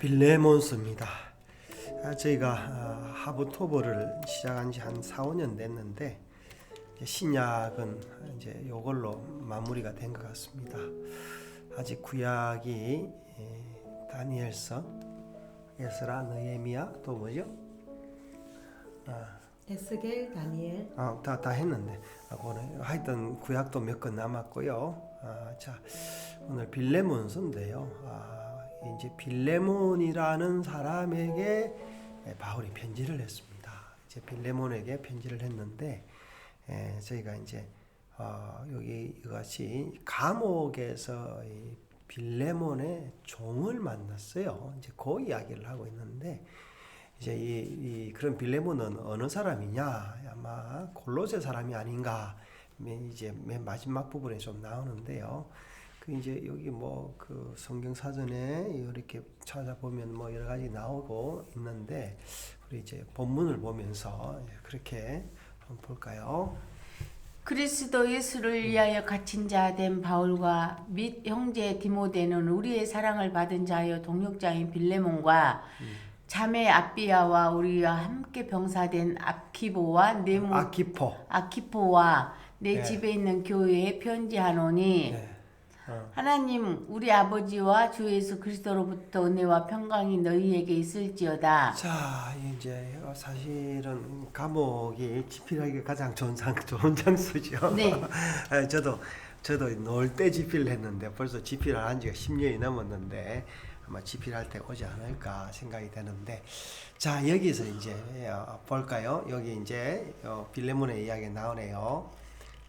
빌레몬스입니다. 아, 저희가 아, 하부토버를 시작한 지 한 4, 5년 됐는데 신약은 이제 요걸로 마무리가 된 것 같습니다. 아직 구약이 예, 다니엘서, 에스라, 느헤미야 또 뭐죠? 에스겔, 다니엘, 아, 다, 다 했는데 아, 하여튼 구약도 몇건 남았고요. 아, 자 오늘 빌레몬서인데요. 아, 이제 빌레몬이라는 사람에게 예, 바울이 편지를 했습니다. 이제 빌레몬에게 편지를 했는데 예, 저희가 이제 어, 여기 이것이 감옥에서 이 빌레몬의 종을 만났어요. 이제 그 이야기를 하고 있는데 이제 이, 이 그런 빌레몬은 어느 사람이냐? 아마 골로새 사람이 아닌가? 맨 이제 맨 마지막 부분에 좀 나오는데요. 그 이제 여기 뭐 그 성경 사전에 이렇게 찾아보면 뭐 여러 가지 나오고 있는데 우리 이제 본문을 보면서 그렇게 한번 볼까요? 그리스도 예수를 위하여 갇힌 자 된 바울과 및 형제 디모데는 우리의 사랑을 받은 자여 동역자인 빌레몬과 자매 아비아와 우리와 함께 병사된 아키보와 네모 아키포. 아키포와 내 네. 집에 있는 교회에 편지하노니 네. 어. 하나님 우리 아버지와 주 예수 그리스도로부터 은혜와 평강이 너희에게 있을지어다. 자 이제 사실은 감옥이 집필하기가 가장 좋은 장 좋은 장소죠. 네. 아, 저도 저도 놀 때 집필을 했는데 벌써 집필을 한 지가 10년이 넘었는데 아마 집필할 때 오지 않을까 생각이 되는데 자 여기서 이제 어, 볼까요? 여기 이제 어, 빌레몬의 이야기 나오네요.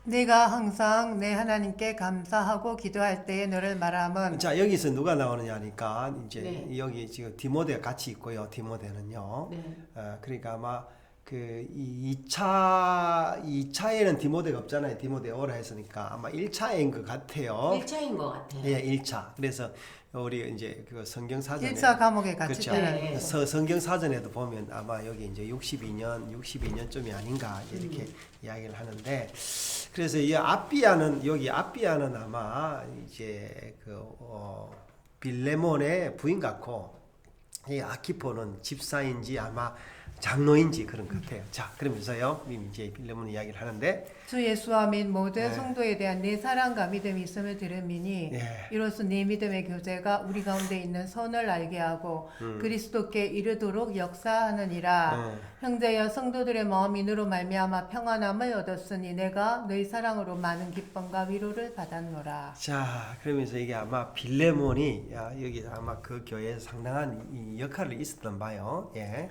내가 항상 내 하나님께 감사하고 기도할 때에 너를 말함은 자 여기서 누가 나오느냐 하니까 이제 네. 여기 지금 디모데 같이 있고요. 디모데는요. 네. 어, 그러니까 아마 그 2차 2차에는 디모데가 없잖아요. 디모데 오라 했으니까 아마 1차인 것 같아요. 1차인 것 같아요. 예, 1차. 그래서 우리 이제 그 성경 사전에 1차 감옥에 갇힐 그렇죠. 네. 거. 서, 성경 사전에도 보면 아마 여기 이제 62년 62년쯤이 아닌가 이렇게 이야기를 하는데 그래서 이 아비아는 여기 아비아는 아마 이제 그 어, 빌레몬의 부인 같고 이 아키포는 집사인지 아마 장로인지 그런 것 같아요. 자, 그러면서요. 이제 빌레몬 이야기를 하는데 주 예수와 및 모든 네. 성도에 대한 내 사랑과 믿음이 있음을 들음이니 예. 이로써 네 믿음의 교제가 우리 가운데 있는 선을 알게 하고 그리스도께 이르도록 역사하느니라 음. 형제여 성도들의 마음이 너로 말미암아 평안함을 얻었으니 내가 너희 사랑으로 많은 기쁨과 위로를 받았노라 자, 그러면서 이게 아마 빌레몬이 야, 여기 아마 그 교회에 상당한 이 역할을 있었던 바요. 예.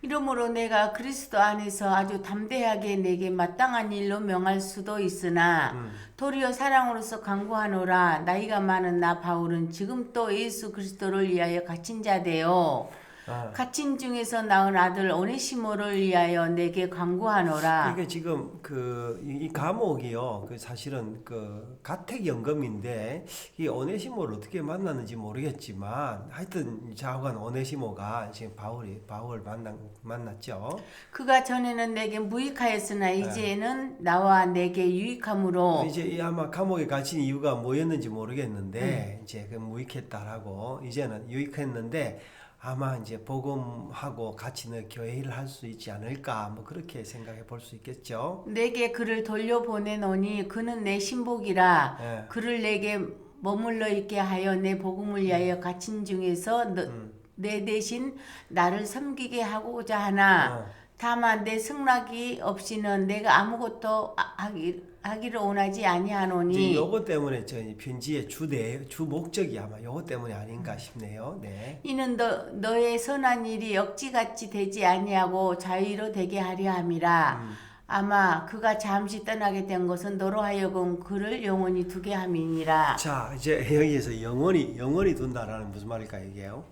이러므로 내가 그리스도 안에서 아주 담대하게 내게 마땅한 일로 명할 수도 있으나 음. 도리어 사랑으로서 강구하노라 나이가 많은 나 바울은 지금 또 예수 그리스도를 위하여 갇힌 자 되어 아. 갇힌 중에서 낳은 아들 오네시모를 위하여 내게 강구하노라 이게 지금 그이 이 감옥이요. 그 사실은 그 가택 연금인데 이 오네시모를 어떻게 만났는지 모르겠지만 하여튼 자관 오네시모가 지금 바울이 바울 만난 만났죠. 그가 전에는 내게 무익하였으나 이제는 나와 내게 유익함으로 이제 이 아마 감옥에 갇힌 이유가 뭐였는지 모르겠는데 이제 그 무익했다라고 이제는 유익했는데 아마 이제 복음하고 같이 너 교회 일을 할수 있지 않을까 뭐 그렇게 생각해 볼 수 있겠죠. 내게 그를 돌려 보내노니 그는 내 신복이라 예. 그를 내게 머물러 있게 하여 내 복음을 위하여 갇힌 중에서 너, 음. 내 대신 나를 섬기게 하고자 하나 어. 다만 내 승낙이 없이는 내가 아무것도 아- 하기, 하기를 원하지 아니하노니 요거 때문에 저 편지의 주대 주 목적이 아마 요거 때문에 아닌가 싶네요. 네. 이는 너, 너의 선한 일이 억지같이 되지 아니하고 자유로 되게 하려 함이라 음. 아마 그가 잠시 떠나게 된 것은 너로 하여금 그를 영원히 두게 함이니라 자 이제 여기에서 영원히 영원히 둔다라는 무슨 말일까 이게요?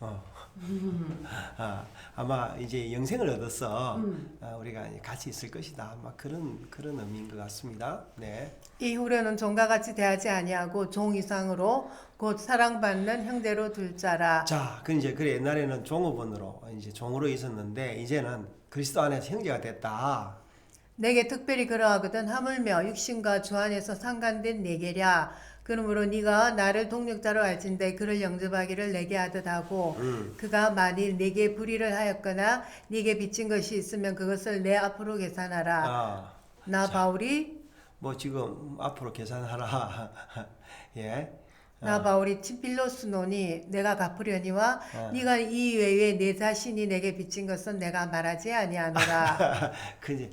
어. 아, 아마 이제 영생을 얻어서 아, 우리가 같이 있을 것이다. 아마 그런 그런 의미인 것 같습니다. 네. 이후로는 종과 같이 대하지 아니하고 종 이상으로 곧 사랑받는 형제로 둘 자라 자, 그 이제 그래 옛날에는 종업원으로 이제 종으로 있었는데 이제는 그리스도 안에서 형제가 됐다. 내게 특별히 그러하거든 하물며 육신과 주 안에서 상간된 내게랴 그러므로 네가 나를 동력자로 알진대 그를 영접하기를 내게 하듯 하고 음. 그가 만일 네게 불의를 하였거나 네게 빚진 것이 있으면 그것을 내 앞으로 계산하라. 아, 나 바울이 뭐 지금 앞으로 계산하라. 예. 나 바울이 친필로스노니 내가 갚으려니와 아. 네가 이 외에 내 자신이 내게 빚진 것은 내가 말하지 아니하노라. 그지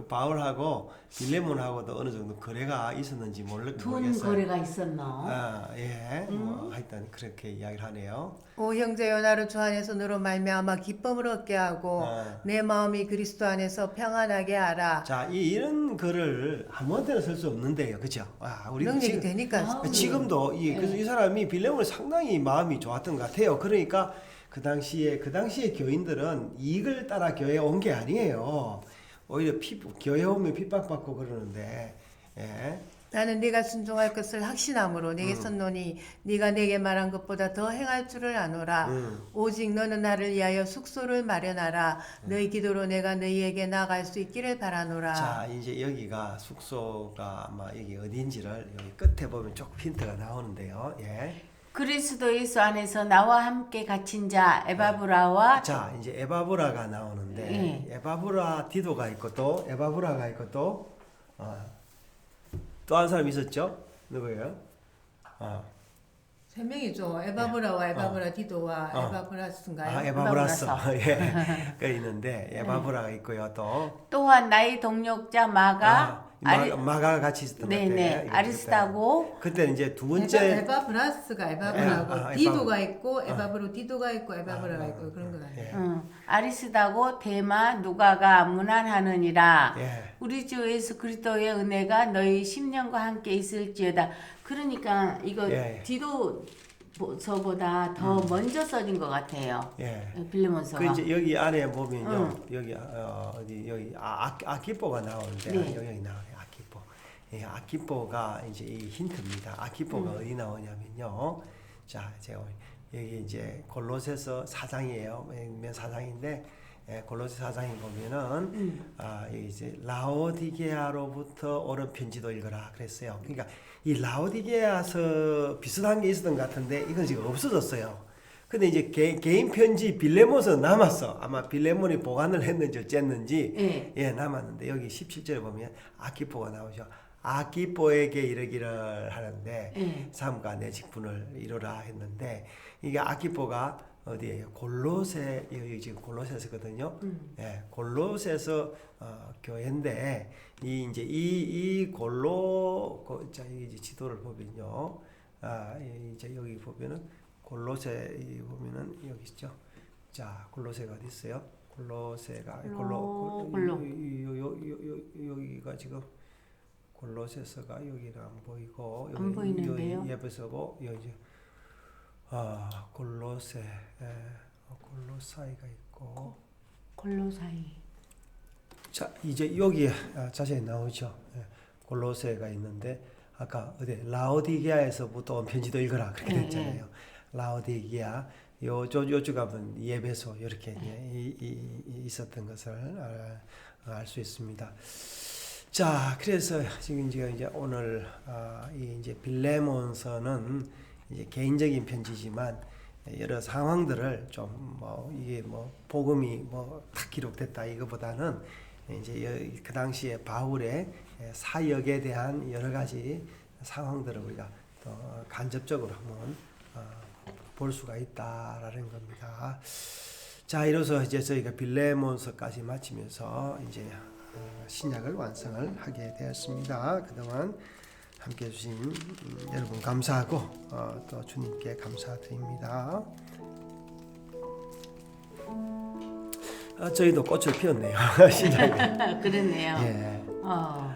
그 바울하고 빌레몬하고도 어느 정도 거래가 있었는지 몰라 돈 모르겠어요. 거래가 있었나? 아, 예. 음. 뭐 하여튼 그렇게 이야기를 하네요. 오 형제여 나를 주 안에서 너로 말미암아 기쁨을 얻게 하고 아. 내 마음이 그리스도 안에서 평안하게 하라. 자, 이 이런 글을 아무한테나 쓸 수 없는데요. 그죠? 아, 우리 능력이 지금 되니까 아, 쓰지. 지금도 이 그래서 이 사람이 빌레몬이 상당히 마음이 좋았던 것 같아요. 그러니까 그 당시에 그 당시에 교인들은 이익을 따라 교회에 온 게 아니에요. 오히려 피, 교회 오면 핍박받고 그러는데 예. 나는 네가 순종할 것을 확신함으로 내게 썼노니 네가 내게 말한 것보다 더 행할 줄을 아노라. 음. 오직 너는 나를 위하여 숙소를 마련하라. 너희 기도로 내가 너희에게 나아갈 수 있기를 바라노라. 자, 이제 여기가 숙소가 아마 여기 어딘지를 여기 끝에 보면 조금 힌트가 나오는데요. 예. 그리스도 예수 안에서 나와 함께 갇힌 자 에바브라와 자, 이제 에바브라가 나오는데 예. 에바브라 디도가 있고 또 에바브라가 있고 또 어, 또한 사람 있었죠? 누구예요? 어. 세 명이죠. 에바브라와 에바브라 디도와 어. 에바브라스인가요? 아, 에바브라스. 에바브라서. 예. 그 있는데 에바브라가 있고요. 또 또한 나의 동력자 마가 아, 아리, 마, 마가 같이 있었던 것 같아요. 네네 아리스타고 그때 이제 두 에바, 번째 에바 브라스가 에바브라고 에, 아, 디도가 있고 에바브로 디도가 있고 에바브라가 아, 있고 그런 건 아니에요. 예. 응, 아리스다고 데마 누가가 무난하느니라 예. 우리 주 예수 그리스도의 은혜가 너희 심령과 함께 있을지어다 그러니까 이거 예. 디도 서보다 더 먼저 써진 것 같아요 예. 빌레몬서가 그 이제 여기 안에 보면요. 여기 어, 어디 여기 아, 아, 아키뽀가 나오는데 네. 여기 나오네. 아키뽀. 예, 아키뽀가 이제 이 힌트입니다. 아키뽀가 어디 나오냐면요. 자, 제가 여기 이제 골로새서 4장이에요. 맨 사장인데 예, 골로새 사장에 보면은 아, 여기 이제 라오디게아로부터 오는 편지도 읽어라 그랬어요. 그러니까 이 라오디게아서 비슷한 게 있었던 것 같은데 이건 지금 없어졌어요. 근데 이제 개, 개인 편지 빌레몬서 남았어. 아마 빌레몬이 보관을 했는지 어쨌는지 예. 예 남았는데 여기 17절에 보면 아키포가 나오죠. 아키포에게 이르기를 하는데 예. 삼가 내 직분을 이루라 했는데 이게 아키포가 어디에요? 골로새 여기 지금 골로새서거든요. 음. 예, 골로새서 어, 교회인데 이 이제 이, 이 골로 고, 자 여기 이제 지도를 보면요. 아 이- 이제 여기 보면은 골로새 이 보면은 여기 있죠. 자 골로새가 어디 있어요? 골로새가 골로, 골로 여기가 지금 골로새서가 여기는 안 보이고 안 보이는데요? 여기 이제 아 골로새 예, 어, 골로사이가 있고 골로사이 자 이제 여기 아, 자세히 나오죠. 예, 골로새가 있는데 아까 어디 라오디게아에서부터 온 편지도 읽어라 그렇게 예, 됐잖아요. 라오디게아 요저 요쪽 가면 예배소 이렇게 이제 이, 이, 이 있었던 것을 알 수 있습니다. 자 그래서 지금 이제 이제 오늘 아, 이 이제 빌레몬서는 이제 개인적인 편지지만 여러 상황들을 좀 뭐 이게 뭐 복음이 뭐딱 기록됐다 이거보다는 이제 여- 그 당시에 바울의 사역에 대한 여러 가지 상황들을 우리가 또 간접적으로 한번 어, 볼 수가 있다라는 겁니다. 자, 이로써 이제 저희가 빌레몬서까지 마치면서 이제 어, 신약을 완성을 하게 되었습니다. 그동안 함께 해주신 음, 여러분 감사하고 어, 또 주님께 감사드립니다. 아, 저희도 꽃을 피웠네요. 신약에. 그렇네요 예. 어.